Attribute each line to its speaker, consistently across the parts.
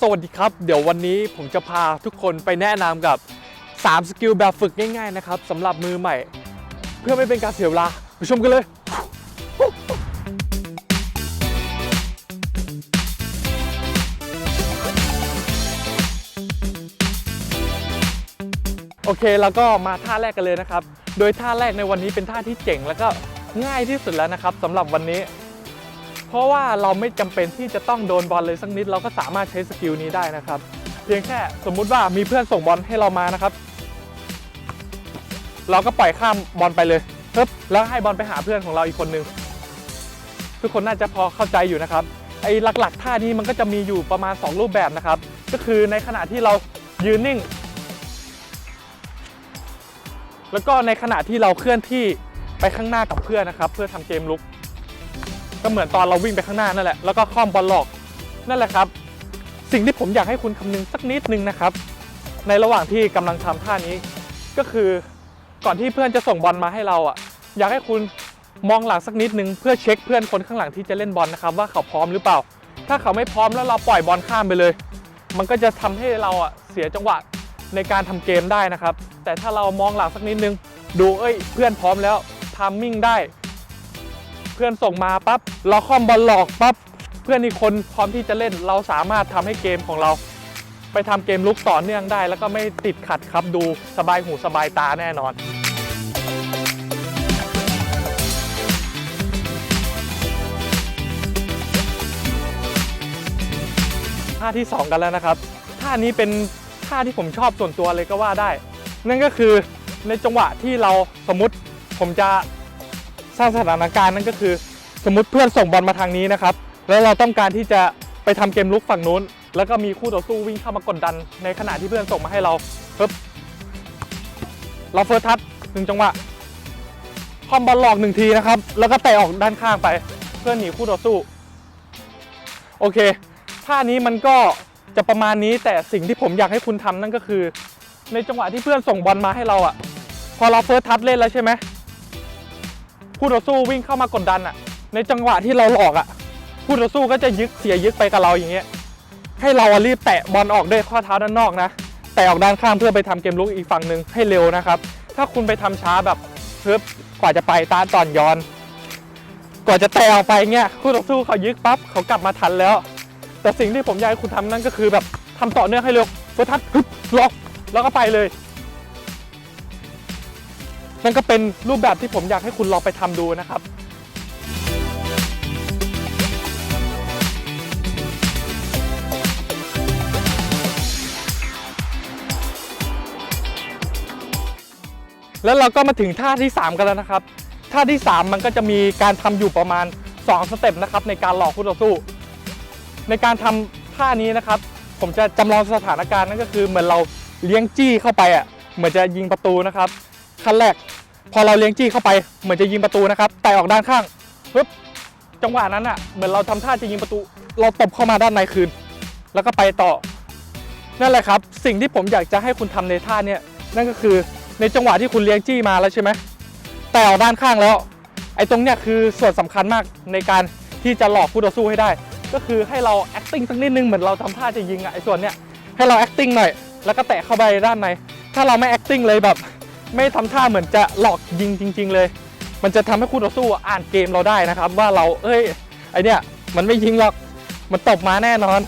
Speaker 1: สวัสดีครับ เดี๋ยววันนี้ผมจะพาทุกคนไปแนะนำกับ 3 สกิลแบบฝึกง่ายๆนะครับสำหรับมือใหม่ เพื่อไม่เป็นการเสียเวลาไปชมกันเลยโอเคแล้วก็มาท่าแรกกันเลยนะครับ โดยท่าแรกในวันนี้เป็นท่าที่เจ๋งแล้วก็ง่ายที่สุดแล้วนะครับสำหรับวันนี้ เพราะว่าเราไม่จำเป็นที่จะต้องโดนบอลเลยสักนิดเราก็สามารถใช้สกิลนี้ได้นะครับ เพียงแค่สมมุติว่ามีเพื่อนส่งบอลให้เรามานะครับ เราก็ปล่อยข้ามบอลไปเลยปึ๊บแล้วให้บอลไปหาเพื่อนของเราอีกคนนึง ทุกคนน่าจะพอเข้าใจอยู่นะครับไอ้หลักๆท่านี้มันก็จะมีอยู่ประมาณ 2 รูปแบบนะครับ ก็คือในขณะที่เรายืนนิ่ง แล้วก็ในขณะที่เราเคลื่อนที่ไปข้างหน้ากับเพื่อนนะครับ เพื่อทำเกมลุก ก็เหมือนตอนเราวิ่งไปข้างหน้านั่นแหละแล้วก็คล่อมบอลหลอกนั่นแหละครับ สิ่งที่ผมอยากให้คุณคำนึงสักนิดนึงนะครับ ในระหว่างที่กำลังทำท่านี้ ก็คือก่อนที่เพื่อนจะส่งบอลมาให้เราอะ อยากให้คุณมองหลังสักนิดนึงเพื่อเช็คเพื่อนคนข้างหลังที่จะเล่นบอลนะครับ ว่าเขาพร้อมหรือเปล่า ถ้าเขาไม่พร้อมแล้วเราปล่อยบอลข้ามไปเลย มันก็จะทำให้เราอะเสียจังหวะในการทำเกมได้นะครับ แต่ถ้าเรามองหลังสักนิดนึง ดูเอ้ย เพื่อนพร้อมแล้วทามมิ่งได้ เพื่อนส่งมาปั๊บเราคอมบอลหลอกปั๊บเพื่อนอีกคนพร้อมที่จะเล่น เราสามารถทำให้เกมของเรา ไปทำเกมลุกต่อเนื่องได้ แล้วก็ไม่ติดขัดครับดูสบายหูสบายตาแน่นอนท่าที่ 2 กันแล้วนะครับท่านี้เป็นท่าที่ผมชอบส่วนตัวเลยก็ว่าได้ นั่นก็คือในจังหวะที่เราสมมติผมจะ สร้างสถานการณ์นั่นก็คือ สมมติเพื่อนส่งบอลมาทางนี้นะครับ แล้วเราต้องการที่จะไปทำเกมลุกฝั่งนู้น แล้วก็มีคู่ต่อสู้วิ่งเข้ามากดดัน ในขณะที่เพื่อนส่งมาให้เราปึ๊บเราเฟิร์สทัชหนึ่งจังหวะคอมบอลหลอกหนึ่งทีนะครับ แล้วก็เตะออกด้านข้างไป เพื่อหนีคู่ต่อสู้ โอเคท่านี้มันก็จะประมาณนี้แต่สิ่งที่ผมอยากให้คุณทำนั่นก็คือ ในจังหวะที่เพื่อนส่งบอลมาให้เราอะพอเราเฟิร์สทัชเล่นแล้วใช่ไหม ผู้ต่อสู้วิ่งเข้ามากดดันอะในจังหวะที่เราหลอกอะผู้ต่อสู้ก็จะยึกเสียยึกไปกับเราอย่างเงี้ย ให้เราอะรีบแตะบอลออกด้วยข้อเท้าด้านนอกนะแตะออกด้านข้างเพื่อไปทำเกมลุกอีกฝั่งหนึ่งให้เร็วนะครับ ถ้าคุณไปทำช้าแบบเพิ่กว่าจะไปตาตอนย้อน กว่าจะแตะออกไปเงี้ยคู่ต่อสู้เขายึกปั๊บเขากลับมาทันแล้ว แต่สิ่งที่ผมอยากให้คุณทำนั่นก็คือแบบทำต่อเนื่องให้เร็วเฟิร์ทัชฮึบล็อกแล้วก็ไปเลย นั่นก็เป็นรูปแบบที่ผมอยากให้คุณลองไปทำดูนะครับแล้วเราก็มาถึงท่าที่ 3 กันแล้วนะครับ ท่าที่ 3 มันก็จะมีการทำอยู่ประมาณ 2 สเต็ปนะครับในการหลอกคู่ต่อสู้ ในการทำท่านี้นะครับ ผมจะจำลองสถานการณ์นั่นก็คือเหมือนเราเลี้ยงจี้เข้าไปอะเหมือนจะยิงประตูนะครับขั้นแรก พอเราเลี้ยงจี้เข้าไปเหมือนจะยิงประตูนะครับ แต่ออกด้านข้างปึ๊บจังหวะนั้นอะเหมือนเราทำท่าจะยิงประตู เราตบเข้ามาด้านในคืน แล้วก็ไปต่อ นั่นแหละครับ สิ่งที่ผมอยากจะให้คุณทำในท่าเนี้ยนั่นก็คือในจังหวะที่คุณเลี้ยงจี้มาแล้วใช่ไหมแต่ออกด้านข้างแล้ว ไอ้ตรงเนี้ยคือส่วนสำคัญมากในการที่จะหลอกคู่ต่อสู้ให้ได้ ก็คือให้เรา acting สักนิดนึงเหมือนเราทำท่าจะยิงอะไอ้ส่วนเนี้ยให้เรา acting หน่อยแล้วก็แตะเข้าไปด้านใน ถ้าเราไม่ acting เลยแบบ ไม่ทำท่าเหมือนจะหลอกยิงจริง ๆ เลย มันจะทำให้คู่ต่อสู้อ่านเกมเราได้นะครับ ว่าเราเอ้ยไอเนี้ยมันไม่ยิงหรอกมันตบมาแน่นอน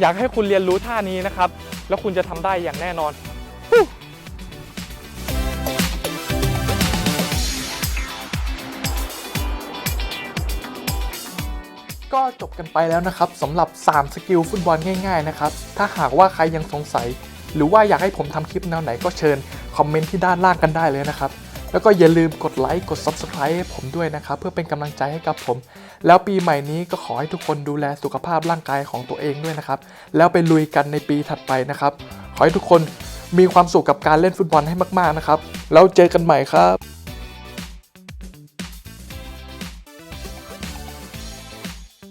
Speaker 1: อยากให้คุณเรียนรู้ท่านี้นะครับ แล้วคุณจะทำได้อย่างแน่นอนก็จบกันไปแล้วนะครับสำหรับ 3 สกิลฟุตบอลง่ายๆนะครับ ถ้าหากว่าใครยังสงสัย หรือว่าอยากให้ผมทำคลิปแนวไหนก็เชิญ คอมเมนต์ที่ด้านล่างกันได้เลยนะครับ แล้วก็อย่าลืมกดไลค์กด Subscribe ให้ผมด้วยนะครับ เพื่อเป็นกำลังใจให้กับผม แล้วปีใหม่นี้ก็ขอให้ทุกคนดูแลสุขภาพร่างกายของตัวเองด้วยนะครับ แล้วไปลุยกันในปีถัดไปนะครับ ขอให้ทุกคนมีความสุขกับการเล่นฟุตบอลให้มาก ๆ นะครับ แล้วเจอกันใหม่ครับ